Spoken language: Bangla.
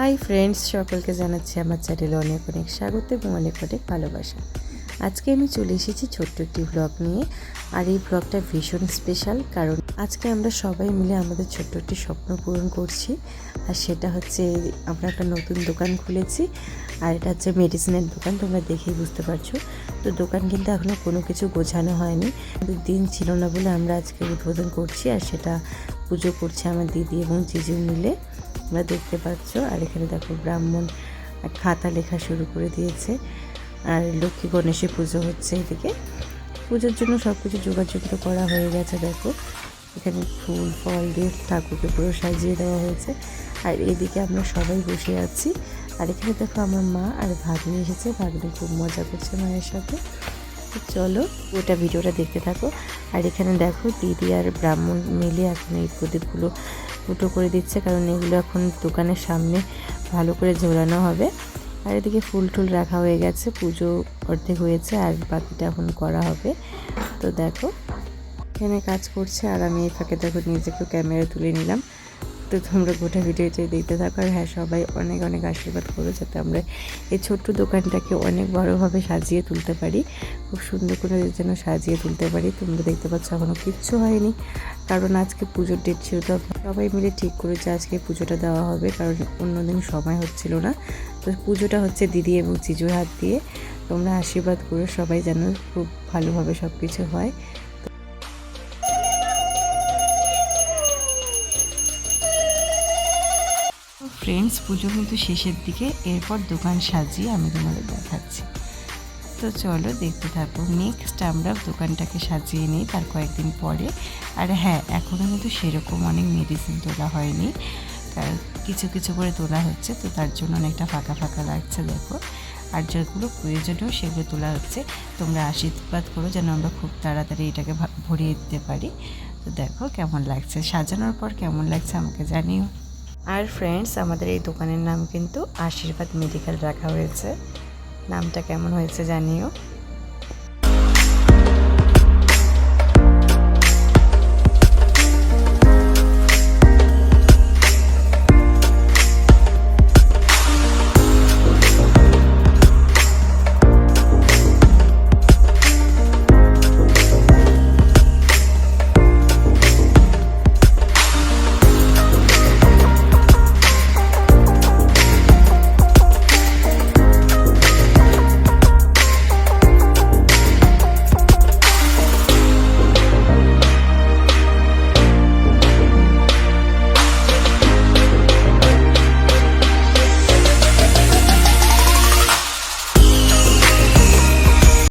হাই ফ্রেন্ডস, সকলকে জানাচ্ছি আমার চ্যানেলে অনেক অনেক স্বাগত এবং অনেক অনেক ভালোবাসা। আজকে আমি চলে এসেছি ছোট্ট একটি ব্লগ নিয়ে, আর এই ব্লগটা ভীষণ স্পেশাল কারণ আজকে আমরা সবাই মিলে আমাদের ছোট্ট একটি স্বপ্ন পূরণ করছি, আর সেটা হচ্ছে আমরা একটা নতুন দোকান খুলেছি, আর এটা হচ্ছে মেডিসিনের দোকান, তোমরা দেখেই বুঝতে পারছ। তো দোকান কিন্তু এখনও কোনো কিছু গোছানো হয়নি দিন ছিল না বলে আমরা আজকে উদ্বোধন করছি, আর সেটা পুজো করছে আমার দিদি এবং জিজু মিলে। তোমরা দেখতে পাচ্ছ। আর এখানে দেখো ব্রাহ্মণ খাতা লেখা শুরু করে দিয়েছে। আর লক্ষ্মী গণেশের পুজো হচ্ছে এদিকে। পুজোর জন্য সব কিছু যোগাযোগ করা হয়ে গেছে, দেখো। এখানে ফুল, ফল দিয়ে ঠাকুরকে পুরো সাজিয়ে দেওয়া হয়েছে। আর এদিকে আমরা সবাই বসে আছি। আর এখানে দেখো আমার মা আর ভাগ্নি এসেছে। ভাগ্নি খুব মজা করছে মায়ের সাথে। তো চলো ওটা ভিডিওটা দেখতে থাকো। আর এখানে দেখো দিদি আর ব্রাহ্মণ মিলে এখন এই প্রদীপগুলো ফুটো করে দিচ্ছে, কারণ এগুলো এখন দোকানের সামনে ভালো করে ঝোলানো হবে। আর এদিকে ফুল টুল রাখা হয়ে গেছে, পুজো অর্ধেক হয়েছে আর বাকিটা এখন করা হবে। তো দেখো, এখানে কাজ করছে আর আমি এই ফাঁকে দেখো নিজেকে ক্যামেরা তুলে নিলাম। তো তোমরা গোটা ভিডিওতে দেখতে থাকো আর হ্যাঁ সবাই অনেক অনেক আশীর্বাদ করো যাতে আমরা এই ছোট্ট দোকানটাকে অনেক বড়োভাবে সাজিয়ে তুলতে পারি। খুব সুন্দর করে যেন সাজিয়ে তুলতে পারি। তোমরা দেখতে পাচ্ছ এখনও কিচ্ছু হয়নি। কারণ আজকে পুজোর ডেট ছিল তো সবাই মিলে ঠিক করেছে আজকে পুজোটা দেওয়া হবে। কারণ অন্যদিন সময় হচ্ছিল না। তো পুজোটা হচ্ছে দিদি এবং চিজুর হাত দিয়ে। তোমরা আশীর্বাদ করো সবাই যেন খুব ভালোভাবে সব কিছু হয়। ফ্রেন্ডস পুজো কিন্তু শেষের দিকে, এরপর দোকান সাজিয়ে আমি তোমাদের দেখাচ্ছি। তো চলো দেখতে থাকো নেক্সট আমরা দোকানটাকে সাজিয়ে নিই, তার কয়েকদিন পরে। আর হ্যাঁ এখনও কিন্তু সেরকম অনেক মেডিসিন তোলা হয়নি। কিছু কিছু করে তোলা হচ্ছে, তো তার জন্য অনেকটা ফাঁকা ফাঁকা লাগছে, দেখো। আর যেগুলো প্রয়োজনীয়, সেগুলো তোলা হচ্ছে। তোমরা আশীর্বাদ করো যেন আমরা খুব তাড়াতাড়ি এটাকে ভরিয়ে দিতে পারি। তো দেখো কেমন লাগছে, সাজানোর পর কেমন লাগছে আমাকে জানিও। আর ফ্রেন্ডস আমাদের এই দোকানের নাম কিন্তু আশীর্বাদ মেডিকেল রাখা হয়েছে। নামটা কেমন হয়েছে জানিও।